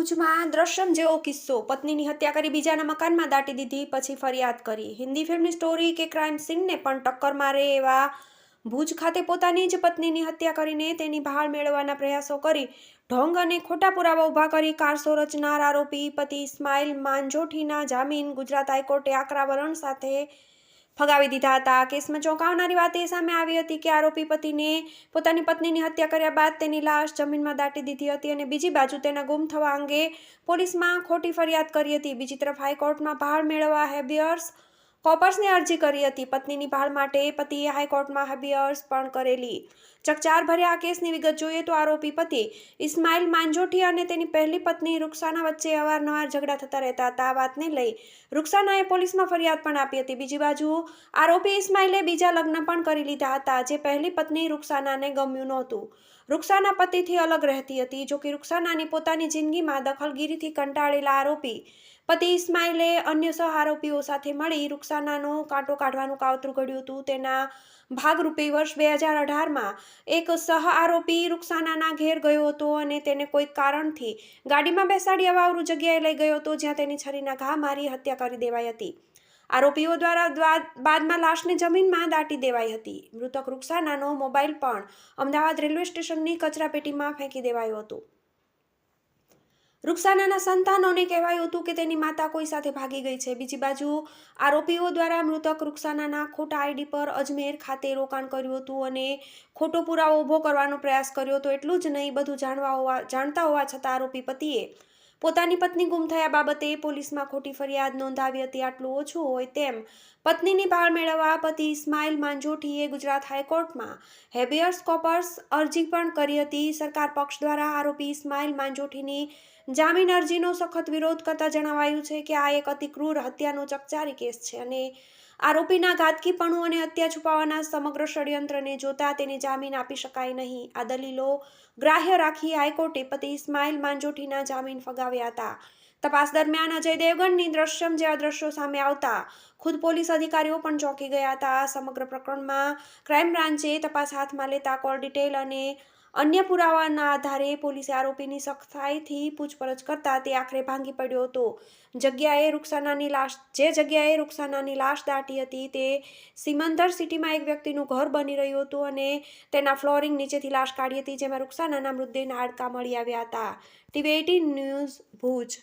ભુજમાં દ્રશ્યમ જેવો કિસ્સો. પત્નીની હત્યા કરી બીજાના મકાનમાં દાટી દીધી, પછી ફરિયાદ કરી. હિન્દી ફિલ્મની સ્ટોરી કે ક્રાઇમ સીનને પણ ટક્કર મારે એવા ભુજ ખાતે પોતાની જ પત્નીની હત્યા કરીને તેની ભાળ મેળવવાના પ્રયાસો કરી ઢોંગ અને ખોટા પુરાવા ઊભા કરી કારસો રચનાર આરોપી પતિ ઇસ્માઇલ માંજોઠીના જામીન ગુજરાત હાઈકોર્ટે આકરા વલણ સાથે ફગાવી દીધા હતા. કેસમાં ચોંકાવનારી વાત એ સામે આવી હતી કે આરોપી પતિને પોતાની પત્નીની હત્યા કર્યા બાદ તેની લાશ જમીનમાં દાટી દીધી હતી અને બીજી બાજુ તેના ગુમ થવા અંગે પોલીસમાં ખોટી ફરિયાદ કરી હતી. બીજી તરફ હાઈકોર્ટમાં ભાળ મેળવવા હેબિયર્સ કોપર્સની અરજી કરી હતી. પત્નીની ભાળ માટે પતિએ હાઈકોર્ટમાં હબિયર્સ પણ કરેલી. ચકચાર ભર્યા આ કેસની વિગત જોઈએ તો આરોપી પતિ ઇસ્માઇલ માંજોઠી અને તેની પહેલી પત્ની રૂકસાના વચ્ચે અવારનવાર ઝઘડા થતા રહેતા હતા. આ વાતને લઈ રૂકસાનાએ પોલીસમાં ફરિયાદ પણ આપી હતી. બીજી બાજુ, આરોપી ઇસ્માઇલે બીજા લગ્ન પણ કરી લીધા હતા, જે પહેલી પત્ની રૂકસાનાને ગમ્યું નહોતું. રૂકસાના પતિથી અલગ રહેતી હતી. જોકે રૂક્ષાનાની પોતાની જિંદગીમાં દખલગીરીથી કંટાળેલા આરોપી પતિ ઇસ્માઇલે અન્ય સહ આરોપીઓ સાથે મળી રૂકસાનાનો કાંટો કાઢવાનું કાવતરું ઘડ્યું હતું. તેના ભાગરૂપે વર્ષ બે હજાર અઢારમાં એક સહ આરોપી રૂકસાનાના ઘેર ગયો હતો અને તેને કોઈક કારણથી ગાડીમાં બેસાડી અવાવરું જગ્યાએ લઈ ગયો હતો, જ્યાં તેની છરીના ઘા મારી હત્યા કરી દેવાઈ હતી. આરોપીઓ દ્વારા દ્વા- બાદમાં લાશને જમીનમાં દાટી દેવાઈ હતી. મૃતક રૂકસાનાનો મોબાઈલ પણ અમદાવાદ રેલવે સ્ટેશનની કચરાપેટીમાં ફેંકી દેવાયો હતો. રૂકસાનાના સંતાનોને કહેવાયું હતું કે તેની માતા કોઈ સાથે ભાગી ગઈ છે. બીજી બાજુ આરોપીઓ દ્વારા મૃતક રૂકસાનાના ખોટા આઈડી પર અજમેર ખાતે રોકાણ કર્યું હતું અને ખોટો પુરાવો ઊભો કરવાનો પ્રયાસ કર્યો હતો. એટલું જ નહીં, બધું જાણવા હોવા જાણતા હોવા છતાં આરોપી પતિએ પોતાની પત્ની ગુમ થયા બાબતે પોલીસમાં ખોટી ફરિયાદ નોંધાવી હતી. આટલું ઓછું હોય તેમ પત્નીની ભાળ મેળવવા પતિ ઇસ્માઇલ માંજોઠીએ ગુજરાત હાઈકોર્ટમાં હેબિયર્સ કોપર્સ અરજી પણ કરી હતી. સરકાર પક્ષ દ્વારા આરોપી ઇસ્માઇલ માંજોઠીની જામીન અરજીનો સખત વિરોધ કરતા જણાવાયું છે કે આ એક અતિક્રૂર હત્યાનો ચકચારી કેસ છે અને આરોપીના ઘાતકીપણું અને હત્યા છુપાવવાના સમગ્ર ષડયંત્રને જોતા તેને જામીન આપી શકાય નહીં. આ દલીલો ગ્રાહ્ય રાખી હાઈકોર્ટે પતિ ઇસ્માઇલ માંજોઠીના જામીન ફગાવ્યા હતા. તપાસ દરમિયાન અજય દેવગણની દ્રશ્યમ જેવા દ્રશ્યો સામે આવતા ખુદ પોલીસ અધિકારીઓ પણ ચોંકી ગયા હતા. સમગ્ર પ્રકરણમાં ક્રાઇમ બ્રાન્ચે તપાસ હાથમાં લેતા કોલ ડિટેલ અને અન્ય પુરાવાના આધારે પોલીસે આરોપીની સખ્તાઈથી પૂછપરછ કરતા તે આખરે ભાંગી પડ્યો હતો. જગ્યાએ રૂકસાનાની લાશ, જે જગ્યાએ રૂકસાનાની લાશ દાટી હતી તે સિમંદર સિટીમાં એક વ્યક્તિનું ઘર બની રહ્યું હતું અને તેના ફ્લોરિંગ નીચેથી લાશ કાઢી હતી જેમાં રૂકસાનાના મૃતદેહના હાડકા મળી આવ્યા હતા. TV eighteen news Bhuj